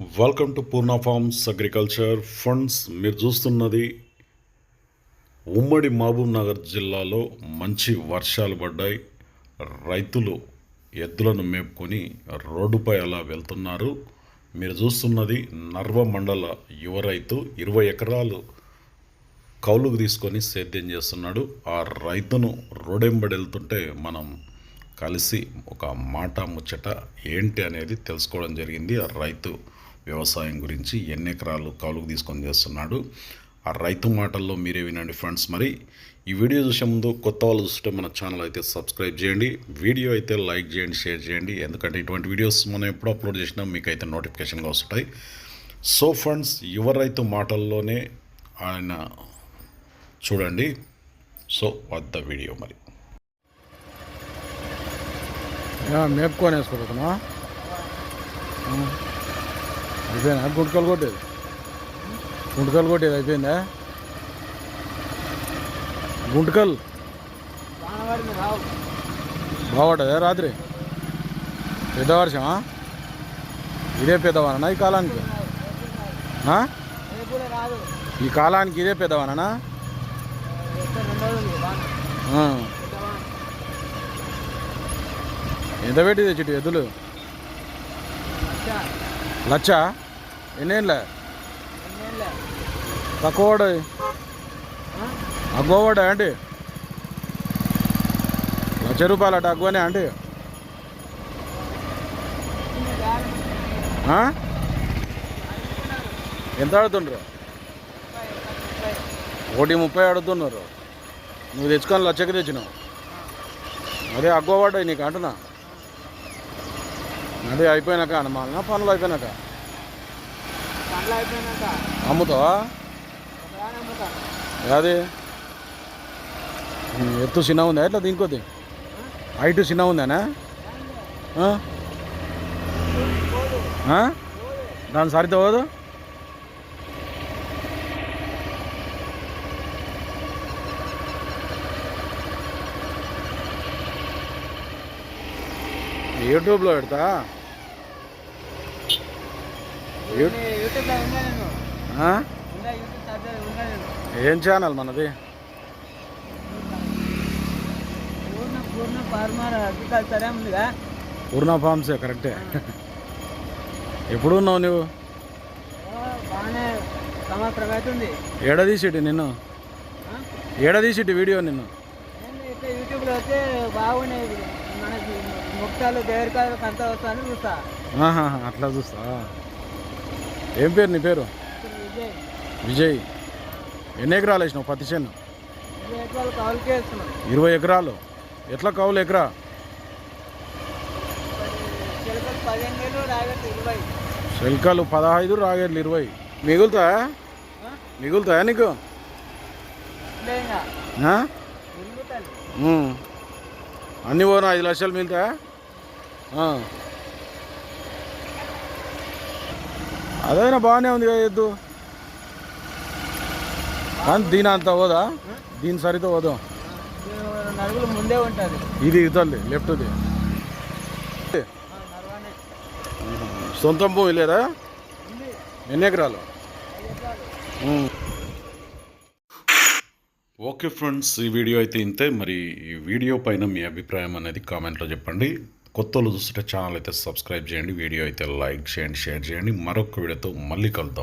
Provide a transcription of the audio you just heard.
Welcome to Purna farms agriculture funds మీరు చూస్తున్నది ఉమ్మడి మహబూబ్ నగర్ జిల్లాలో మంచి వర్షాలు పడ్డాయి. రైతులు ఎద్దులను మేపుకొని రోడ్డుపై అలా వెళ్తున్నారు. మీరు చూస్తున్నది నర్వ మండల యువ రైతు ఇరవై ఎకరాలు కౌలుకు తీసుకొని సేద్యం చేస్తున్నాడు. ఆ రైతును రోడెంబడి వెళ్తుంటే మనం కలిసి ఒక మాట ముచ్చట ఏంటి అనేది తెలుసుకోవడం జరిగింది. ఆ రైతు వ్యవసాయం గురించి ఎన్ని ఎకరాలు కౌలుకు తీసుకొని చేస్తున్నాడు ఆ రైతు మాటల్లో మీరే వినండి ఫ్రెండ్స్. మరి ఈ వీడియో చూసే ముందు కొత్త వాళ్ళు చూస్తే మన ఛానల్ అయితే సబ్స్క్రైబ్ చేయండి వీడియో అయితే లైక్ చేయండి షేర్ చేయండి. ఎందుకంటే ఇటువంటి వీడియోస్ మనం ఎప్పుడు అప్లోడ్ చేసినా మీకు అయితే నోటిఫికేషన్గా వస్తాయి సో ఫ్రెండ్స్ యువ రైతు మాటల్లోనే ఆయన చూడండి. సో వద్ద వీడియో మరి. మేపుకొని వేసుకోబోతున్నా అయిపోయినా గుంటకాలు కొట్టేది? గుంటకాలు కొట్టేది అయిపోయిందా? గుంటకల్? బాగుంటుందా రాత్రి? పెద్ద వర్షమా ఇదే పెద్దవానా ఈ కాలానికి? ఈ కాలానికి ఇదే పెద్దవానా ఎంత పెట్టి తెచ్చిటి ఎద్దులు? లచ్చా? ఎన్నేళ్ళ తక్కువ అగ్గోవాడా అండి ఆంటీ? లక్ష రూపాయలు అట అగ్గోనే ఆంటీ. ఆ? ఎంత ఆడుతుండ్రు? ఒకటి ముప్పై ఆడుతున్నారు. నువ్వు తెచ్చుకొని లచ్చకి తెచ్చినావు. అదే అగ్గో పడ్డాయి నీకు అంటున్నా. అదే అయిపోయినాక అనమాలనా పనులు అయిపోయినాక. అమ్ముతావా? అది ఎత్తు చిన్న ఉందా? ఎట్లా దీనికొద్ది హైట్ చిన్న ఉందానా? దాని సరిత పోదు? యూట్యూబ్లో పెడతా? ఏం ఛానల్ మనది? పూర్ణ పూర్ణ ఫార్మర్ అగ్రికల్చర్ ఉందిగా. పూర్ణ ఫార్మ్సే కరెక్టే. ఎప్పుడు ఉన్నావు నువ్వు ఏడ తీసిటి నిన్ను? ఏడ తీసిటి వీడియో నిన్ను? యూట్యూబ్లో వస్తే బాగున్నాయి మనకి ముక్తాలు దేవరికాయలు కంత వస్తాను చూస్తా. ఆహా, అట్లా చూస్తా ఏం పేరు నీ పేరు? విజయ్. ఎన్ని ఎకరాలు వేసినావు పత్తి చేను? ఇరవై ఎకరాలు ఎట్లా కౌలు ఎకరా? శిల్కాలు పదహైదు రాగేళ్ళు ఇరవై. మిగులుతాయా ఆ? మిగులుతాయా. నీకు. అన్ని పోనా ఐదు లక్షలు మిగులుతాయా ఆ. అదైనా బాగానే ఉంది కదా ఎద్దు. కానీ దీని అంత పోదా? దీని సరితో పోదాం? ముందే ఉంటుంది ఇది ఇతల్లి లెఫ్ట్ది. సొంతం భూమి లేదా? ఎన్ని ఎకరాలు? ఓకే ఫ్రెండ్స్ ఈ వీడియో అయితే ఇంతే. మరి ఈ వీడియో పైన మీ అభిప్రాయం అనేది కామెంట్లో చెప్పండి. కొత్త వాళ్ళు చూస్తుంటే ఛానల్ అయితే సబ్స్క్రైబ్ చేయండి వీడియో అయితే లైక్ చేయండి షేర్ చేయండి. మరొక వీడియోతో మళ్ళీ కలుద్దాం.